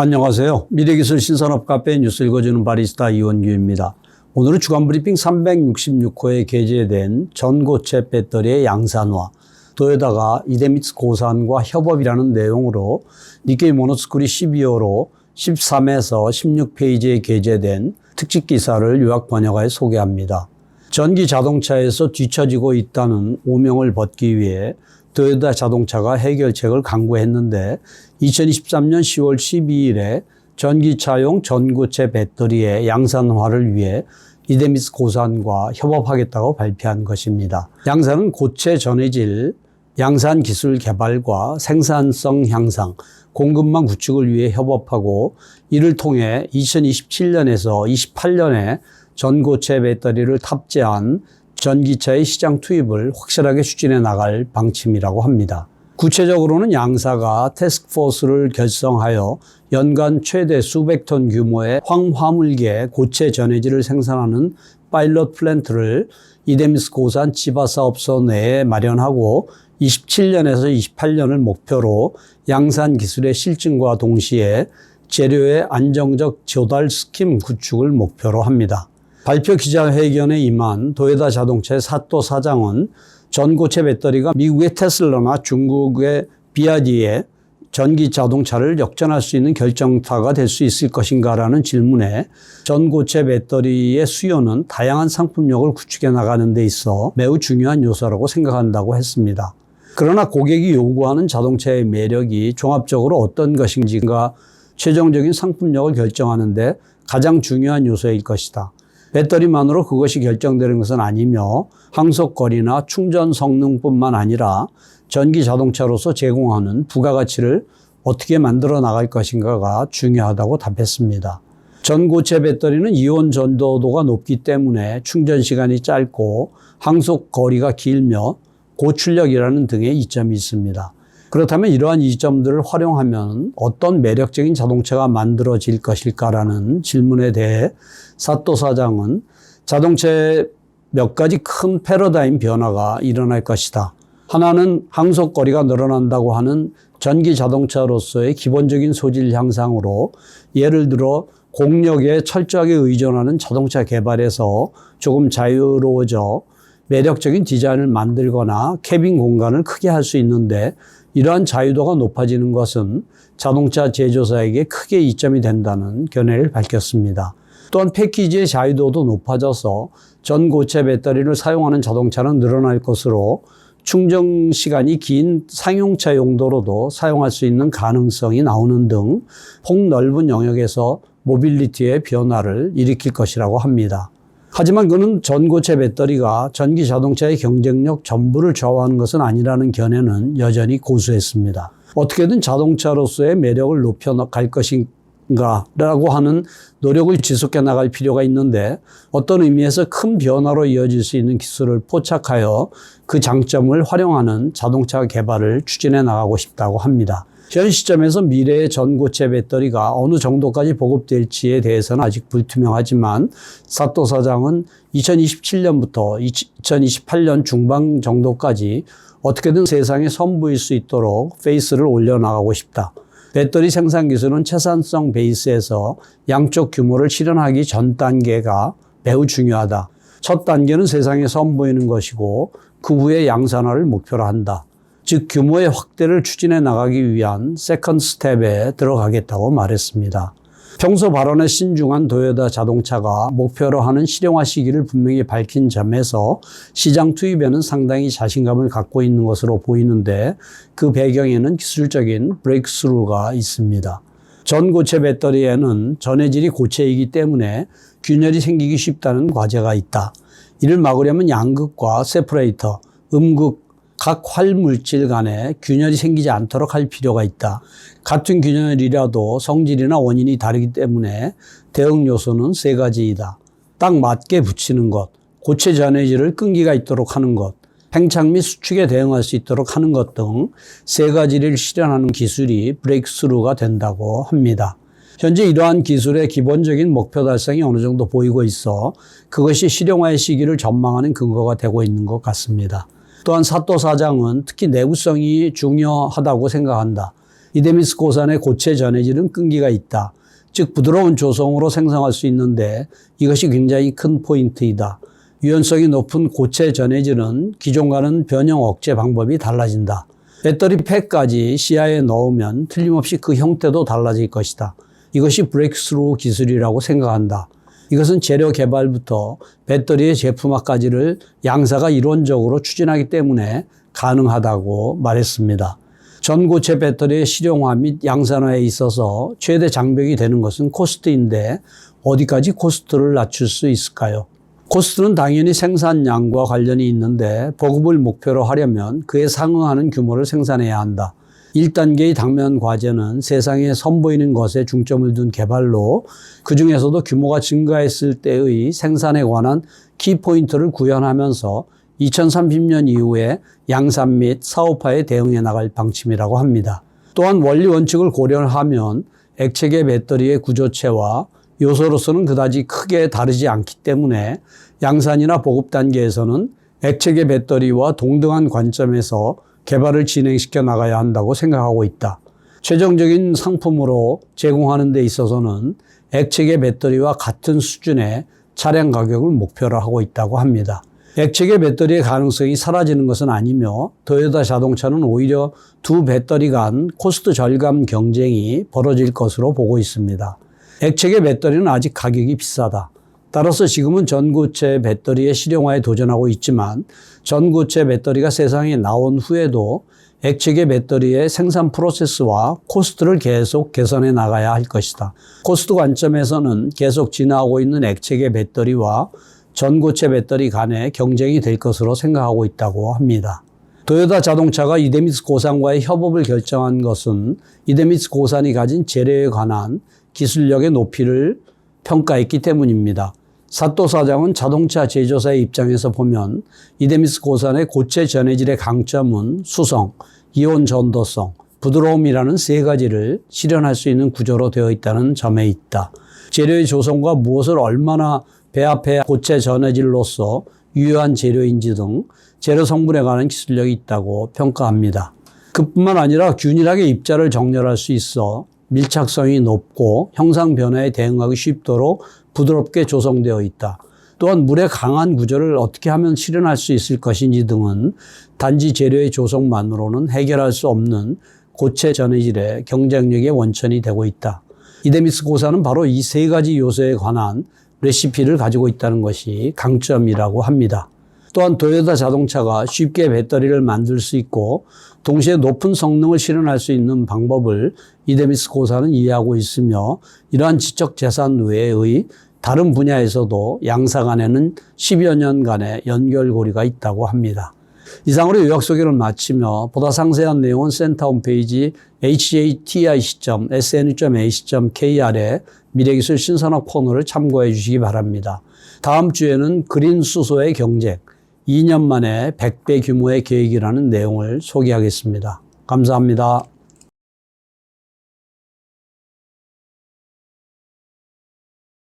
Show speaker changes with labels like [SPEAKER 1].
[SPEAKER 1] 안녕하세요. 미래기술 신산업 카페 뉴스 읽어주는 바리스타 이원규입니다. 오늘은 주간 브리핑 366호에 게재된 전고체 배터리의 양산화, 도요다가 이데미츠 고산과 협업이라는 내용으로 니케이 모노스쿨이 12호로 13에서 16페이지에 게재된 특집 기사를 요약 번역하여 소개합니다. 전기 자동차에서 뒤처지고 있다는 오명을 벗기 위해 도요타 자동차가 해결책을 강구했는데 2023년 10월 12일에 전기차용 전고체 배터리의 양산화를 위해 이데미스 고산과 협업하겠다고 발표한 것입니다. 양산은 고체 전해질 양산 기술 개발과 생산성 향상, 공급망 구축을 위해 협업하고 이를 통해 2027년에서 28년에 전고체 배터리를 탑재한 전기차의 시장 투입을 확실하게 추진해 나갈 방침이라고 합니다. 구체적으로는 양사가 태스크포스를 결성하여 연간 최대 수백 톤 규모의 황화물계 고체 전해질을 생산하는 파일럿 플랜트를 이데미스 고산 지바 사업소 내에 마련하고 27년에서 28년을 목표로 양산 기술의 실증과 동시에 재료의 안정적 조달 스킴 구축을 목표로 합니다. 발표 기자회견에 임한 도요다 자동차의 사또 사장은 전고체 배터리가 미국의 테슬라나 중국의 비아디의 전기 자동차를 역전할 수 있는 결정타가 될 수 있을 것인가라는 질문에 전고체 배터리의 수요는 다양한 상품력을 구축해 나가는 데 있어 매우 중요한 요소라고 생각한다고 했습니다. 그러나 고객이 요구하는 자동차의 매력이 종합적으로 어떤 것인지가 최종적인 상품력을 결정하는데 가장 중요한 요소일 것이다. 배터리만으로 그것이 결정되는 것은 아니며 항속거리나 충전 성능뿐만 아니라 전기 자동차로서 제공하는 부가가치를 어떻게 만들어 나갈 것인가가 중요하다고 답했습니다. 전고체 배터리는 이온 전도도가 높기 때문에 충전 시간이 짧고 항속 거리가 길며 고출력이라는 등의 이점이 있습니다. 그렇다면 이러한 이점들을 활용하면 어떤 매력적인 자동차가 만들어질 것일까라는 질문에 대해 사또 사장은 자동차의 몇 가지 큰 패러다임 변화가 일어날 것이다. 하나는 항속거리가 늘어난다고 하는 전기 자동차로서의 기본적인 소질 향상으로 예를 들어 공력에 철저하게 의존하는 자동차 개발에서 조금 자유로워져 매력적인 디자인을 만들거나 캐빈 공간을 크게 할 수 있는데 이러한 자유도가 높아지는 것은 자동차 제조사에게 크게 이점이 된다는 견해를 밝혔습니다. 또한 패키지의 자유도도 높아져서 전 고체 배터리를 사용하는 자동차는 늘어날 것으로 충전 시간이 긴 상용차 용도로도 사용할 수 있는 가능성이 나오는 등 폭넓은 영역에서 모빌리티의 변화를 일으킬 것이라고 합니다. 하지만 그는 전고체 배터리가 전기 자동차의 경쟁력 전부를 좌우하는 것은 아니라는 견해는 여전히 고수했습니다. 어떻게든 자동차로서의 매력을 높여갈 것인 가라고 하는 노력을 지속해 나갈 필요가 있는데 어떤 의미에서 큰 변화로 이어질 수 있는 기술을 포착하여 그 장점을 활용하는 자동차 개발을 추진해 나가고 싶다고 합니다. 현 시점에서 미래의 전고체 배터리가 어느 정도까지 보급될지에 대해서는 아직 불투명하지만 사또 사장은 2027년부터 2028년 중반 정도까지 어떻게든 세상에 선보일 수 있도록 페이스를 올려나가고 싶다. 배터리 생산 기술은 채산성 베이스에서 양쪽 규모를 실현하기 전 단계가 매우 중요하다. 첫 단계는 세상에 선보이는 것이고 그 후에 양산화를 목표로 한다. 즉 규모의 확대를 추진해 나가기 위한 세컨드 스텝에 들어가겠다고 말했습니다. 평소 발언에 신중한 도요다 자동차가 목표로 하는 실용화 시기를 분명히 밝힌 점에서 시장 투입에는 상당히 자신감을 갖고 있는 것으로 보이는데 그 배경에는 기술적인 브레이크스루가 있습니다. 전고체 배터리에는 전해질이 고체이기 때문에 균열이 생기기 쉽다는 과제가 있다. 이를 막으려면 양극과 세퍼레이터, 음극, 각 활물질 간에 균열이 생기지 않도록 할 필요가 있다. 같은 균열이라도 성질이나 원인이 다르기 때문에 대응 요소는 세 가지이다. 딱 맞게 붙이는 것, 고체 전해질을 끈기가 있도록 하는 것, 팽창 및 수축에 대응할 수 있도록 하는 것 등 세 가지를 실현하는 기술이 브레이크스루가 된다고 합니다. 현재 이러한 기술의 기본적인 목표 달성이 어느 정도 보이고 있어 그것이 실용화의 시기를 전망하는 근거가 되고 있는 것 같습니다. 또한 사또 사장은 특히 내구성이 중요하다고 생각한다. 이데미스 고산의 고체 전해질은 끈기가 있다. 즉 부드러운 조성으로 생성할 수 있는데 이것이 굉장히 큰 포인트이다. 유연성이 높은 고체 전해질은 기존과는 변형 억제 방법이 달라진다. 배터리 팩까지 시야에 넣으면 틀림없이 그 형태도 달라질 것이다. 이것이 브레이크스루 기술이라고 생각한다. 이것은 재료 개발부터 배터리의 제품화까지를 양사가 이론적으로 추진하기 때문에 가능하다고 말했습니다. 전고체 배터리의 실용화 및 양산화에 있어서 최대 장벽이 되는 것은 코스트인데 어디까지 코스트를 낮출 수 있을까요? 코스트는 당연히 생산량과 관련이 있는데 보급을 목표로 하려면 그에 상응하는 규모를 생산해야 한다. 1단계의 당면 과제는 세상에 선보이는 것에 중점을 둔 개발로 그 중에서도 규모가 증가했을 때의 생산에 관한 키포인트를 구현하면서 2030년 이후에 양산 및 사업화에 대응해 나갈 방침이라고 합니다. 또한 원리 원칙을 고려하면 액체계 배터리의 구조체와 요소로서는 그다지 크게 다르지 않기 때문에 양산이나 보급 단계에서는 액체계 배터리와 동등한 관점에서 개발을 진행시켜 나가야 한다고 생각하고 있다. 최종적인 상품으로 제공하는 데 있어서는 액체계 배터리와 같은 수준의 차량 가격을 목표로 하고 있다고 합니다. 액체계 배터리의 가능성이 사라지는 것은 아니며 도요타 자동차는 오히려 두 배터리 간 코스트 절감 경쟁이 벌어질 것으로 보고 있습니다. 액체계 배터리는 아직 가격이 비싸다. 따라서 지금은 전고체 배터리의 실용화에 도전하고 있지만 전고체 배터리가 세상에 나온 후에도 액체계 배터리의 생산 프로세스와 코스트를 계속 개선해 나가야 할 것이다. 코스트 관점에서는 계속 진화하고 있는 액체계 배터리와 전고체 배터리 간의 경쟁이 될 것으로 생각하고 있다고 합니다. 도요타 자동차가 이데미스 고산과의 협업을 결정한 것은 이데미스 고산이 가진 재료에 관한 기술력의 높이를 평가했기 때문입니다. 사또 사장은 자동차 제조사의 입장에서 보면 이데미스 고산의 고체 전해질의 강점은 수성, 이온 전도성, 부드러움이라는 세 가지를 실현할 수 있는 구조로 되어 있다는 점에 있다. 재료의 조성과 무엇을 얼마나 배합해 고체 전해질로서 유효한 재료인지 등 재료 성분에 관한 기술력이 있다고 평가합니다. 그뿐만 아니라 균일하게 입자를 정렬할 수 있어 밀착성이 높고 형상 변화에 대응하기 쉽도록 부드럽게 조성되어 있다. 또한 물의 강한 구조를 어떻게 하면 실현할 수 있을 것인지 등은 단지 재료의 조성만으로는 해결할 수 없는 고체 전해질의 경쟁력의 원천이 되고 있다. 이데미스 고사는 바로 이 세 가지 요소에 관한 레시피를 가지고 있다는 것이 강점이라고 합니다. 또한 도요타 자동차가 쉽게 배터리를 만들 수 있고 동시에 높은 성능을 실현할 수 있는 방법을 이데미스 고사는 이해하고 있으며 이러한 지적 재산 외의 다른 분야에서도 양사 간에는 10여 년간의 연결고리가 있다고 합니다. 이상으로 요약 소개를 마치며 보다 상세한 내용은 센터 홈페이지 hjti.sn.ac.kr에 미래기술 신산업 코너를 참고해 주시기 바랍니다. 다음 주에는 그린 수소의 경쟁, 2년 만에 100배 규모의 계획이라는 내용을 소개하겠습니다. 감사합니다.